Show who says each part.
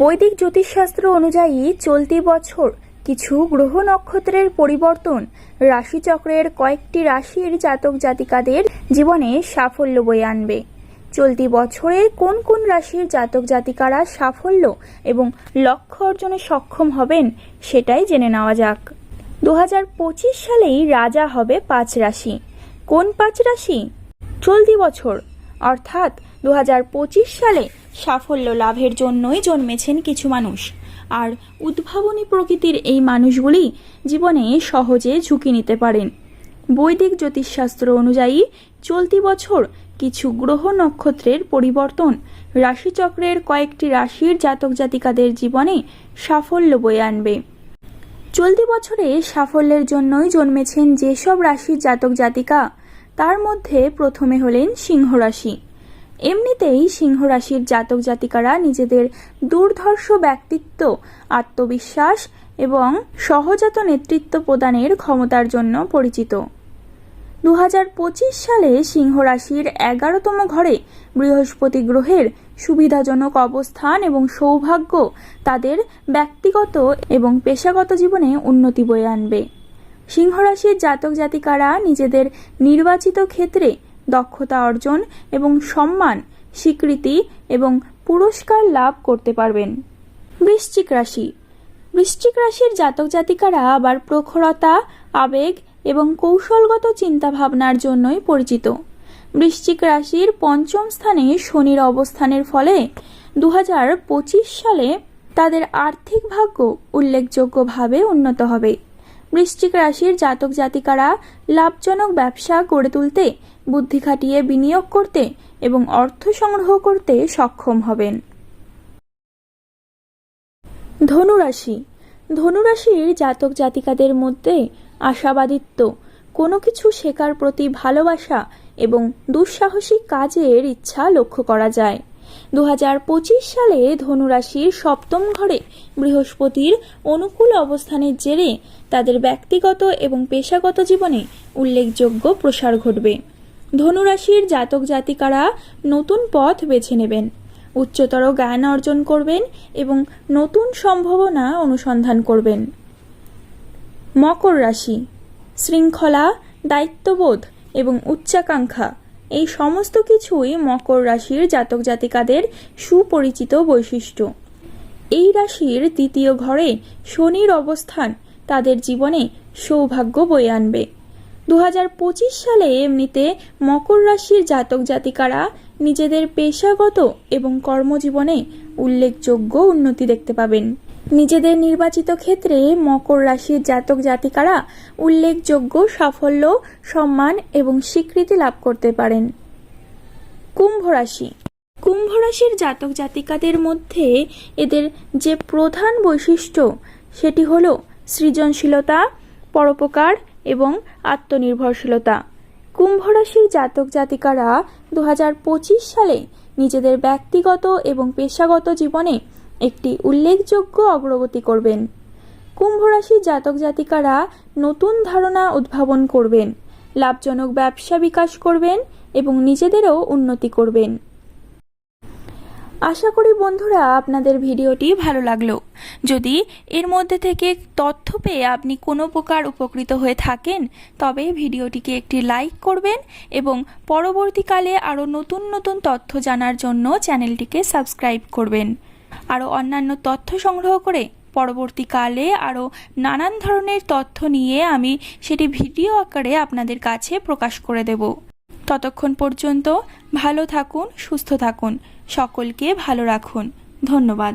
Speaker 1: বৈদিক জ্যোতিষশাস্ত্র অনুযায়ী চলতি বছর কিছু গ্রহ নক্ষত্রের পরিবর্তন রাশিচক্রের কয়েকটি রাশির জাতক জাতিকাদের জীবনে সাফল্য বয়ে আনবে। চলতি বছরে কোন কোন রাশির জাতক জাতিকারা সাফল্য এবং লক্ষ্য অর্জনে সক্ষম হবেন সেটাই জেনে নেওয়া যাক। দু হাজার পঁচিশ সালেই রাজা হবে পাঁচ রাশি। কোন পাঁচ রাশি? চলতি বছর, অর্থাৎ দু হাজার পঁচিশ সালে সাফল্য লাভের জন্যই জন্মেছেন কিছু মানুষ। আর উদ্ভাবনী প্রকৃতির এই মানুষগুলি জীবনে সহজে ঝুঁকি নিতে পারেন। বৈদিক জ্যোতিষশাস্ত্র অনুযায়ী চলতি বছর কিছু গ্রহ নক্ষত্রের পরিবর্তন রাশিচক্রের কয়েকটি রাশির জাতক জাতিকাদের জীবনে সাফল্য বয়ে আনবে। চলতি বছরে সাফল্যের জন্যই জন্মেছেন যেসব রাশির জাতক জাতিকা, তার মধ্যে প্রথমে হলেন সিংহ রাশি। এমনিতেই সিংহ রাশির জাতক জাতিকারা নিজেদের দুর্ধর্ষ ব্যক্তিত্ব, আত্মবিশ্বাস এবং সহজাত নেতৃত্ব প্রদানের ক্ষমতার জন্য পরিচিত। দু হাজার পঁচিশ সালে সিংহ রাশির এগারোতম ঘরে বৃহস্পতি গ্রহের সুবিধাজনক অবস্থান এবং সৌভাগ্য তাদের ব্যক্তিগত এবং পেশাগত জীবনে উন্নতি বয়ে আনবে। সিংহ রাশির জাতক জাতিকারা নিজেদের নির্বাচিত ক্ষেত্রে দক্ষতা অর্জন এবং সম্মান, স্বীকৃতি এবং পুরস্কার লাভ করতে পারবেন। বৃশ্চিক রাশি। বৃশ্চিক রাশির জাতক জাতিকারা আবার প্রখরতা, আবেগ এবং কৌশলগত চিন্তাভাবনার জন্যই পরিচিত। বৃশ্চিক রাশির পঞ্চম স্থানে শনির অবস্থানের ফলে দু হাজার পঁচিশ সালে তাদের আর্থিক ভাগ্য উল্লেখযোগ্যভাবে উন্নত হবে। বৃশ্চিক রাশির জাতক জাতিকারা লাভজনক ব্যবসা গড়ে তুলতে বুদ্ধি খাটিয়ে বিনিয়োগ করতে এবং অর্থ সংগ্রহ করতে সক্ষম হবেন। ধনুরাশি। ধনুরাশির জাতক জাতিকাদের মধ্যে আশাবাদিত্ব, কোনো কিছু শেখার প্রতি ভালোবাসা এবং দুঃসাহসিক কাজের ইচ্ছা লক্ষ্য করা যায়। দুহাজার পঁচিশ সালে ধনুরাশির সপ্তম ঘরে বৃহস্পতির অনুকূল অবস্থানের জেরে তাদের ব্যক্তিগত এবং পেশাগত জীবনে উল্লেখযোগ্য প্রসার ঘটবে। ধনুরাশির জাতক জাতিকারা নতুন পথ বেছে নেবেন। উচ্চতর জ্ঞান অর্জন করবেন এবং নতুন সম্ভাবনা অনুসন্ধান করবেন। মকর রাশি, শৃঙ্খলা, দায়িত্ববোধ এবং উচ্চাকাঙ্ক্ষা এই সমস্ত কিছুই মকর রাশির জাতক জাতিকাদের সুপরিচিত বৈশিষ্ট্য। এই রাশির দ্বিতীয় ঘরে শনির অবস্থান তাদের জীবনে সৌভাগ্য বয়ে আনবে। দু হাজার পঁচিশ সালে এমনিতে মকর রাশির জাতক জাতিকারা নিজেদের পেশাগত এবং কর্মজীবনে উল্লেখযোগ্য উন্নতি দেখতে পাবেন। নিজেদের নির্বাচিত ক্ষেত্রে মকর রাশির জাতক জাতিকারা উল্লেখযোগ্য সাফল্য, সম্মান এবং স্বীকৃতি লাভ করতে পারেন। কুম্ভ রাশি। কুম্ভ রাশির জাতক জাতিকাদের মধ্যে এদের যে প্রধান বৈশিষ্ট্য, সেটি হল সৃজনশীলতা, পরোপকার এবং আত্মনির্ভরশীলতা। কুম্ভ রাশির জাতক জাতিকারা দু হাজার পঁচিশ সালে নিজেদের ব্যক্তিগত এবং পেশাগত জীবনে একটি উল্লেখযোগ্য অগ্রগতি করবেন। কুম্ভ রাশির জাতক জাতিকারা নতুন ধারণা উদ্ভাবন করবেন, লাভজনক ব্যবসা বিকাশ করবেন এবং নিজেদেরও উন্নতি করবেন। আশা করি বন্ধুরা আপনাদের ভিডিওটি ভালো লাগল। যদি এর মধ্যে থেকে তথ্য পেয়ে আপনি কোনো প্রকার উপকৃত হয়ে থাকেন, তবে ভিডিওটিকে একটি লাইক করবেন এবং পরবর্তীকালে আরও নতুন নতুন তথ্য জানার জন্য চ্যানেলটিকে সাবস্ক্রাইব করবেন। আরও অন্যান্য তথ্য সংগ্রহ করে পরবর্তীকালে আরও নানান ধরনের তথ্য নিয়ে আমি সেটি ভিডিও আকারে আপনাদের কাছে প্রকাশ করে দেব। ততক্ষণ পর্যন্ত ভালো থাকুন সুস্থ থাকুন। সকলকে ভালো রাখুন। ধন্যবাদ।